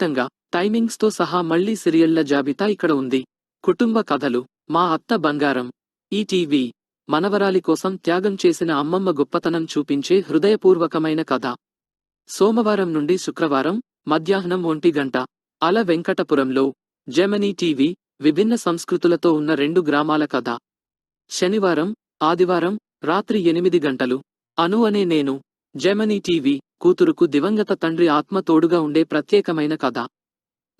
ఖచ్చితంగా టైమింగ్స్తో సహా మళ్ళీ సిరియళ్ళ జాబితా ఇక్కడ ఉంది. కుటుంబ కథలు మా అత్త బంగారం. ఈ టీవీ మనవరాలి కోసం త్యాగం చేసిన అమ్మమ్మ గొప్పతనం చూపించే హృదయపూర్వకమైన కథ. సోమవారం నుండి శుక్రవారం మధ్యాహ్నం ఒంటి గంట. అల వెంకటపురంలో జెమనీ టీవీ విభిన్న సంస్కృతులతో ఉన్న రెండు గ్రామాల కథ. శనివారం ఆదివారం రాత్రి ఎనిమిది గంటలు. అను అనే నేను జెమనీ టీవీ కూతురుకు దివంగత తండ్రి ఆత్మ తోడుగా ఉండే ప్రత్యేకమైన కథ.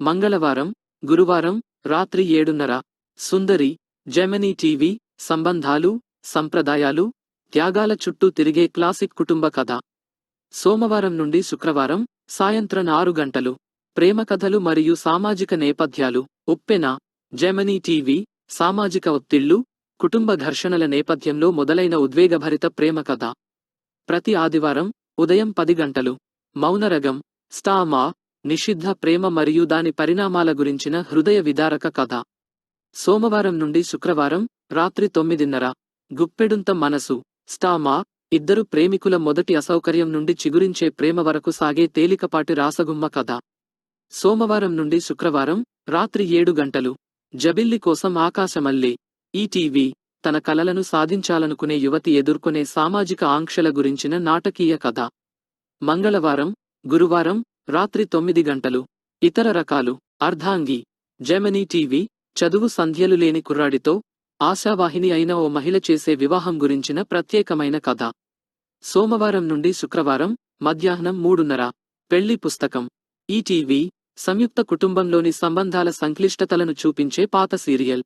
మంగళవారం గురువారం రాత్రి ఏడున్నర. సుందరి జెమినీ టీవీ సంబంధాలు సంప్రదాయాలు త్యాగాల చుట్టూ తిరిగే క్లాసిక్ కుటుంబ కథ. సోమవారం నుండి శుక్రవారం సాయంత్రం ఆరు గంటలు. ప్రేమ కథలు మరియు సామాజిక నేపథ్యాలు. ఉప్పెన జెమినీ టీవీ సామాజిక ఒత్తిళ్ళు కుటుంబ ఘర్షణల నేపథ్యంలో మొదలైన ఉద్వేగభరిత ప్రేమ కథ. ప్రతి ఆదివారం ఉదయం పది గంటలు. మౌనరగం స్టామా నిషిద్ధ ప్రేమ మరియు దాని పరిణామాల గురించిన హృదయ విదారక కథ. సోమవారం నుండి శుక్రవారం రాత్రి తొమ్మిదిన్నర. గుప్పెడుంత మనసు. స్టామా ఇద్దరు ప్రేమికుల మొదటి అసౌకర్యం నుండి చిగురించే ప్రేమ వరకు సాగే తేలికపాటి రాసగుమ్మ కథ. సోమవారం నుండి శుక్రవారం రాత్రి ఏడు గంటలు. జబిల్లి కోసం ఆకాశమల్లి. ఈటీవీ తన కలలను సాధించాలనుకునే యువతి ఎదుర్కొనే సామాజిక ఆంక్షల గురించిన నాటకీయ కథ. మంగళవారం గురువారం రాత్రి తొమ్మిది గంటలు. ఇతర రకాలు. అర్ధాంగి. Gemini TV. చదువు సంధ్యలు లేని కుర్రాడితో ఆశావాహిని అయిన ఓ మహిళ చేసే వివాహం గురించిన ప్రత్యేకమైన కథ. సోమవారం నుండి శుక్రవారం మధ్యాహ్నం మూడున్నర. పెళ్ళి పుస్తకం. ఈటీవీ సంయుక్త కుటుంబంలోని సంబంధాల సంక్లిష్టతలను చూపించే పాత సీరియల్.